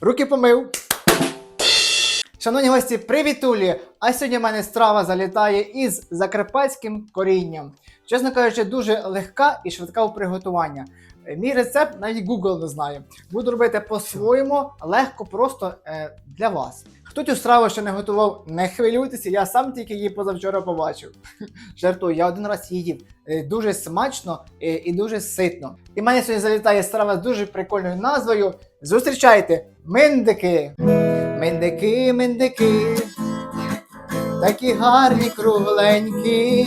Руки помив. Шановні гості, привітулі! А сьогодні в мене страва залітає із закарпатським корінням. Чесно кажучи, дуже легка і швидка у приготуванні. Мій рецепт навіть Google не знає. Буду робити по-своєму, легко, просто е, для вас. Хто цю страву ще не готував, не хвилюйтеся, я сам тільки її позавчора побачив. Жартую, я один раз її їв. Е, Дуже смачно е, і дуже ситно. І мене сьогодні залітає страва з дуже прикольною назвою. Зустрічайте! Миндики! Миндики, миндики, такі гарні кругленькі,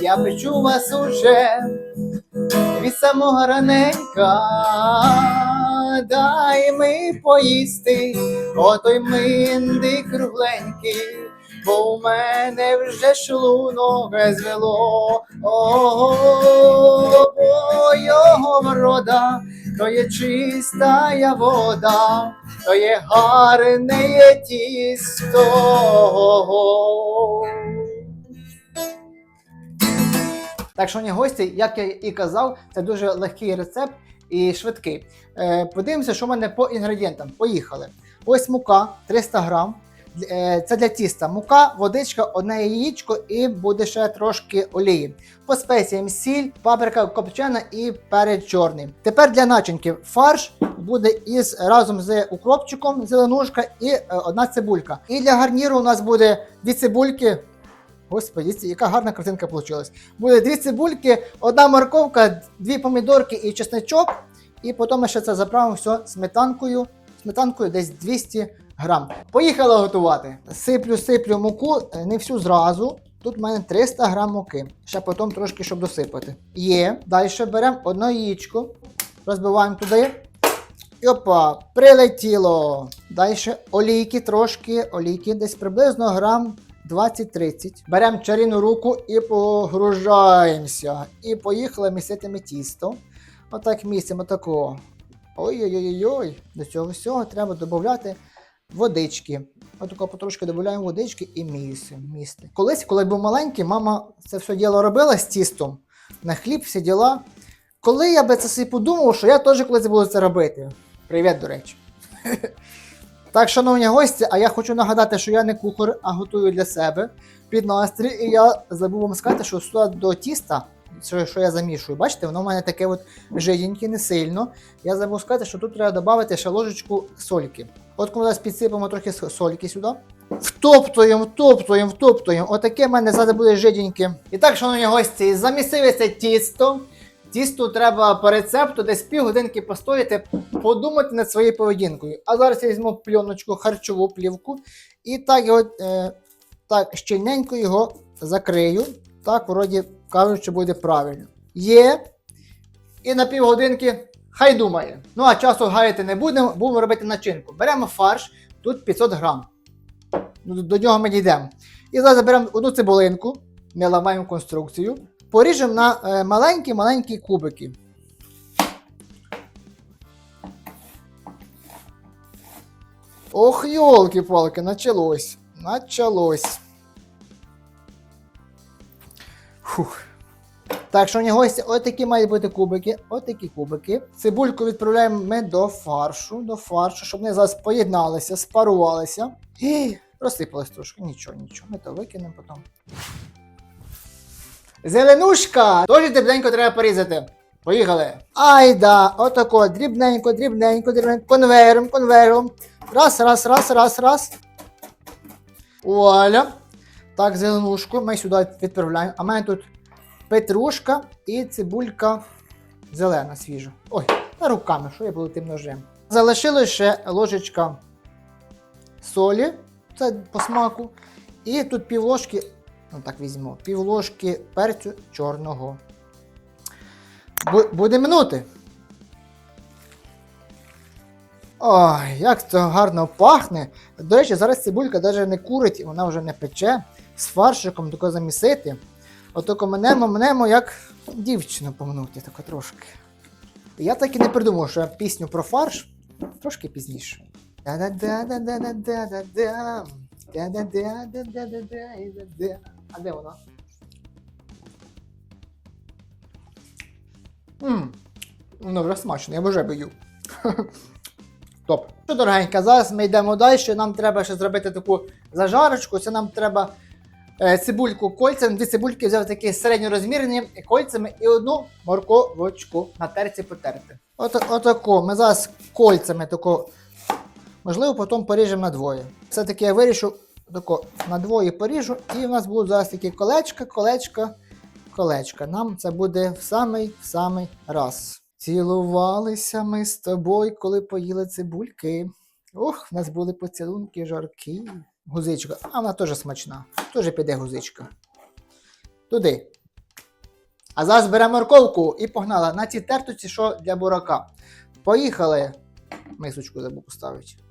я печу вас уже від самого раненька. Дай ми поїсти, отой миндик кругленький, бо у мене вже шлунок звело, ого, бо його врода, то є чистая вода, то є гарне тісто. Так, шановні гості, як я і казав, це дуже легкий рецепт і швидкий. Е, подивимося, що в мене по інгредієнтам. Поїхали. Ось мука 300 грам. Е, Це для тіста. Мука, водичка, одне яєчко і буде ще трошки олії. По спеціям сіль, паприка копчена і перець чорний. Тепер для начинки фарш буде із разом з укропчиком, зеленушка і е, одна цибулька. І для гарніру у нас буде дві цибульки. Господи, яка гарна картинка вийшла. Буде дві цибульки, одна морковка, дві помідорки і чесничок. І потім ми ще це заправимо все сметанкою. Сметанкою десь 200 грам. Поїхали готувати. Сиплю, сиплю муку, е, не всю зразу. Тут в мене 300 грам муки. Ще потім трошки, щоб досипати. Є. Далі беремо одне яєчко, розбиваємо туди. І Опа, прилетіло. Далі олійки трошки, олійки десь приблизно грам 20-30. Беремо чарівну руку і погружаємося. І поїхали міситиме тісто. Отак місимо такого. Ой-ой-ой-ой. До цього всього треба додати водички. Отако потрошки додаємо водички і місимо. місти. Колись, коли був маленький, мама це все діло робила з тістом. На хліб всі діла. Коли я би це собі подумав, що я теж колись буду це робити. Привіт, до речі. Так, шановні гості, а я хочу нагадати, що я не кухар, а готую для себе під настрій. І я забув вам сказати, що сюди до тіста, що, що я замішую, бачите, воно в мене таке от жиденьке, не сильно. Я забув сказати, що тут треба додати ще ложечку сольки. От коли зараз підсипемо трохи сольки сюди. Втоптуємо, втоптуємо, втоптуємо. Отаке в мене зараз буде жиденьке. І так, шановні гості, замісили це тісто. Тісто треба по рецепту десь півгодинки постояти, подумати над своєю поведінкою. А зараз я візьму пленочку, харчову плівку і так його е, так щільненько його закрию. Так, вроді кажуть, що буде правильно. Є. І на півгодинки хай думає. Ну а часу гаяти не будемо, будемо робити начинку. Беремо фарш, тут 500 грам. Ну, До нього ми дійдемо. І зараз беремо одну цибулинку, не ламаємо конструкцію. Поріжемо на маленькі-маленькі кубики. Ох, йолки-палки, началось. Началось. Фух. Так, шановні гості, отакі мають бути кубики. Отакі кубики. Цибульку відправляємо ми до фаршу, до фаршу, щоб вони зараз поєдналися, спарувалися. І розсипалось трошки. Нічого, нічого. Ми то викинемо потім. Зеленушка! Теж дрібненько треба порізати. Поїхали. Айда, отако, дрібненько, дрібненько, дрібненько, конвейером, конвейером. Раз, раз, раз, раз, раз. Вуаля. Так, зеленушку ми сюди відправляємо. А в мене тут петрушка і цибулька зелена свіжа. Ой, та руками, що я буду тим ножем. Залишилось ще ложечка солі, це по смаку. І тут пів ложки, ну так візьму, пів ложки перцю чорного. Бу- Буде минути. Ой, як це гарно пахне. До речі, зараз цибулька навіть не курить, вона вже не пече. З фаршиком тако замісити. Отако менемо, менемо, як дівчину помнути, тако трошки. Я так і не придумав, що я пісню про фарш трошки пізніше. Да-да-да-да-да-да-да-да. Да-да-да-да-да-да-да-да. А де вона? Ммм, ну вже смачно, я вже бою. Топ. Що, дорогенька, зараз ми йдемо далі. Нам треба ще зробити таку зажарочку. Це нам треба е, цибульку кольцями, дві цибульки взяв такі середньорозмірні кольцями і одну морковочку на терці потерти. От, отако. Ми зараз кольцями тако, можливо, потім поріжемо на двоє. Все-таки я вирішу тако на двоє поріжу, і у нас будуть зараз такі колечка, колечка, колечка. Нам це буде в самий в самий раз. Цілувалися ми з тобою, коли поїли цибульки. Ох, в нас були поцілунки жаркі. Гузичка, а вона теж смачна. Теж піде гузичка. Туди. А зараз беремо морковку і погнала на ці тертуці, що для бурака. Поїхали. Мисочку забув поставити.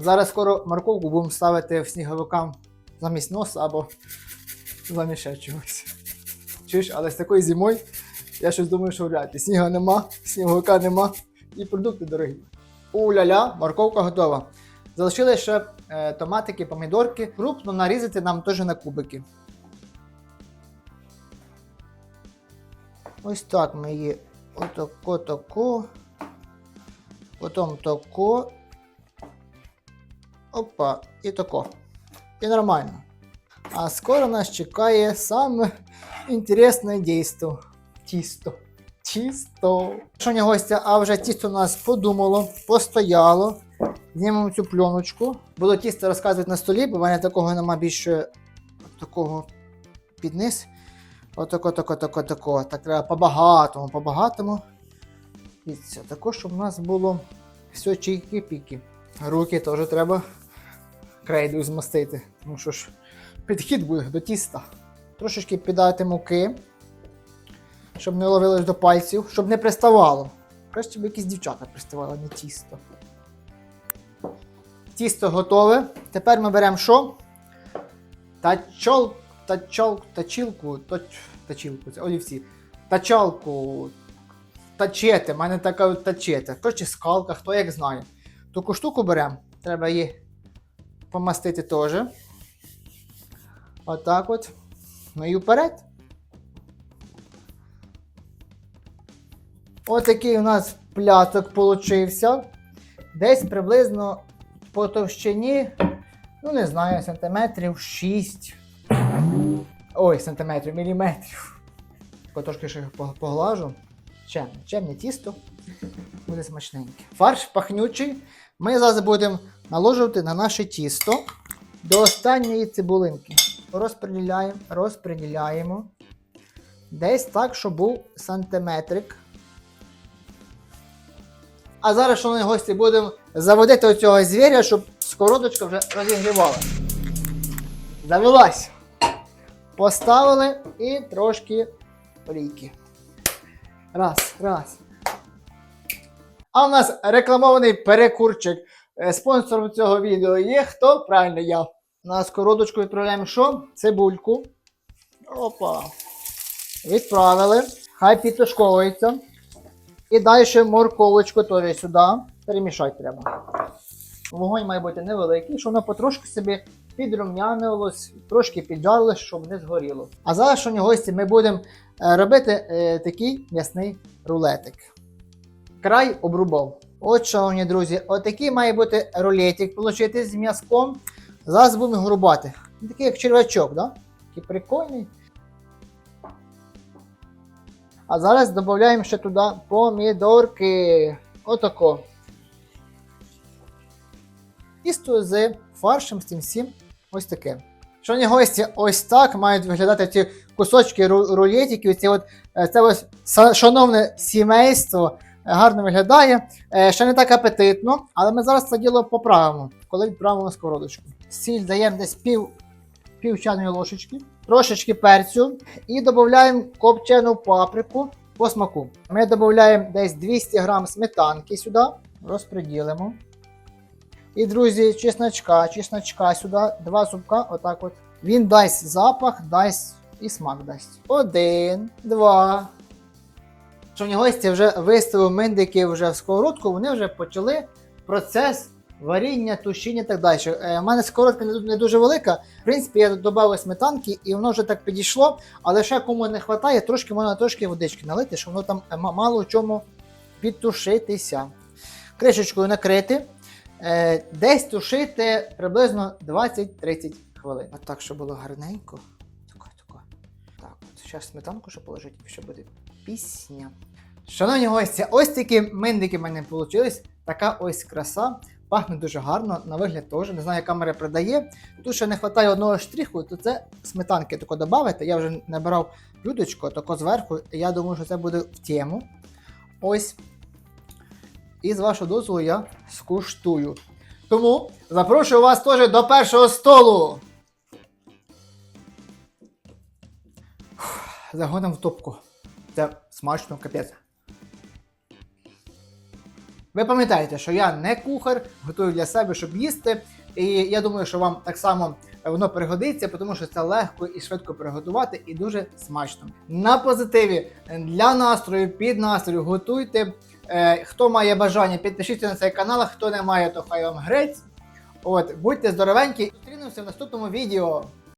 Зараз скоро морковку будемо ставити в сніговикам замість носа або замість ще чогось. Чуєш, але з такою зимою я щось думаю, що вряд ли. Снігу нема, сніговика нема і продукти дорогі. У-ля-ля, морковка готова. Залишили ще е, томатики, помідорки. Крупно нарізати нам теж на кубики. Ось так ми її отако тако. Потім тако. Опа, і тако. І нормально. А скоро нас чекає саме інтересне дійство. Тісто. Тісто. Шановні гості, а вже тісто у нас подумало, постояло. Знімемо цю пленочку. Буду тісто розказувати на столі, бо в мене такого нема більше такого під низ. Отако, тако, тако, тако. Так треба по-багатому, по-багатому. І це також, щоб у нас було все чіки-піки. Руки теж треба крейдою змастити. Тому що ж підхід буде до тіста. Трошечки піддати муки, щоб не ловилось до пальців, щоб не приставало. Краще б якісь дівчата приставали, не тісто. Тісто готове. Тепер ми беремо що? Тачол, тачол, тачілку, точ, тачілку, це олівці. Тачалку, тачети, в мене така тачета. Коротше, скалка, хто як знає. Таку штуку беремо, треба її помастити теж. Отак от. Ну і вперед. Отакий у нас пляцок получився. Десь приблизно по товщині, ну не знаю, сантиметрів 6. Ой, сантиметрів, міліметрів. Трошки ще по- поглажу. Чемне, чемне тісто. Буде смачненьке. Фарш пахнючий. Ми зараз будемо наложувати на наше тісто до останньої цибулинки. Розподіляємо, розподіляємо. Десь так, щоб був сантиметрик. А зараз, шановні гості, будемо заводити оцього звіря, щоб скородочка вже розігрівала. Завелась. Поставили і трошки олійки. Раз, раз. А у нас рекламований перекурчик. Е, Спонсором цього відео є хто? Правильно, я. На скородочку відправляємо що? Цибульку. Опа. Відправили. Хай підтушковується. І далі морковочку теж сюди. Перемішати треба. Вогонь має бути невеликий, щоб воно потрошки собі підрум'янилось, трошки піджарилось, щоб не згоріло. А зараз, шановні гості, ми будемо е, робити е, такий м'ясний рулетик. Край обрубав. От, шановні друзі, отакий має бути рулетик получити з м'язком. Зараз будемо його рубати. Він Такий як червячок, да? Такий прикольний. А зараз додаємо ще туди помідорки. Отако. Тісто з фаршем з цим всім ось таке. Шановні гості, ось так мають виглядати ці кусочки рулетиків. От, е, це ось шановне сімейство гарно виглядає. Е, Ще не так апетитно, але ми зараз це діло поправимо, коли відправимо на сковородочку. Сіль даємо десь пів, пів чайної ложечки, трошечки перцю і додаємо копчену паприку по смаку. Ми додаємо десь 200 грам сметанки сюди, розподілимо. І, друзі, чесночка, чесночка сюди, два зубка, отак от. Він дасть запах, дасть і смак дасть. Один, два. Шановні гості вже виставив мендики вже в сковородку, вони вже почали процес варіння, тушіння і так далі. Е, У мене сковородка не, дуже велика. В принципі, я додав сметанки і воно вже так підійшло, але ще кому не вистачає, трошки можна трошки водички налити, щоб воно там е, мало в чому підтушитися. Кришечкою накрити. Е, десь тушити приблизно 20-30 хвилин. От так, щоб було гарненько. Так, от зараз сметанку ще положити, і буде пісня. Шановні гості, ось такі мендики в мене вийшли. Така ось краса. Пахне дуже гарно, на вигляд теж. Не знаю, камера передає. Тут ще не вистачає одного штриху, то це сметанки тако додати. Я вже набирав блюдечко, тако зверху. Я думаю, що це буде в тему. Ось. І з вашого дозволу я скуштую. Тому запрошую вас теж до першого столу. Фух, Загонимо в топку. Це смачно, капець. Ви пам'ятаєте, що я не кухар, готую для себе, щоб їсти. І я думаю, що вам так само воно пригодиться, тому що це легко і швидко приготувати, і дуже смачно. На позитиві для настрою, під настрою готуйте. Е, хто має бажання, підпишіться на цей канал, хто не має, то хай вам грець. От, будьте здоровенькі. Зустрінемося в наступному відео.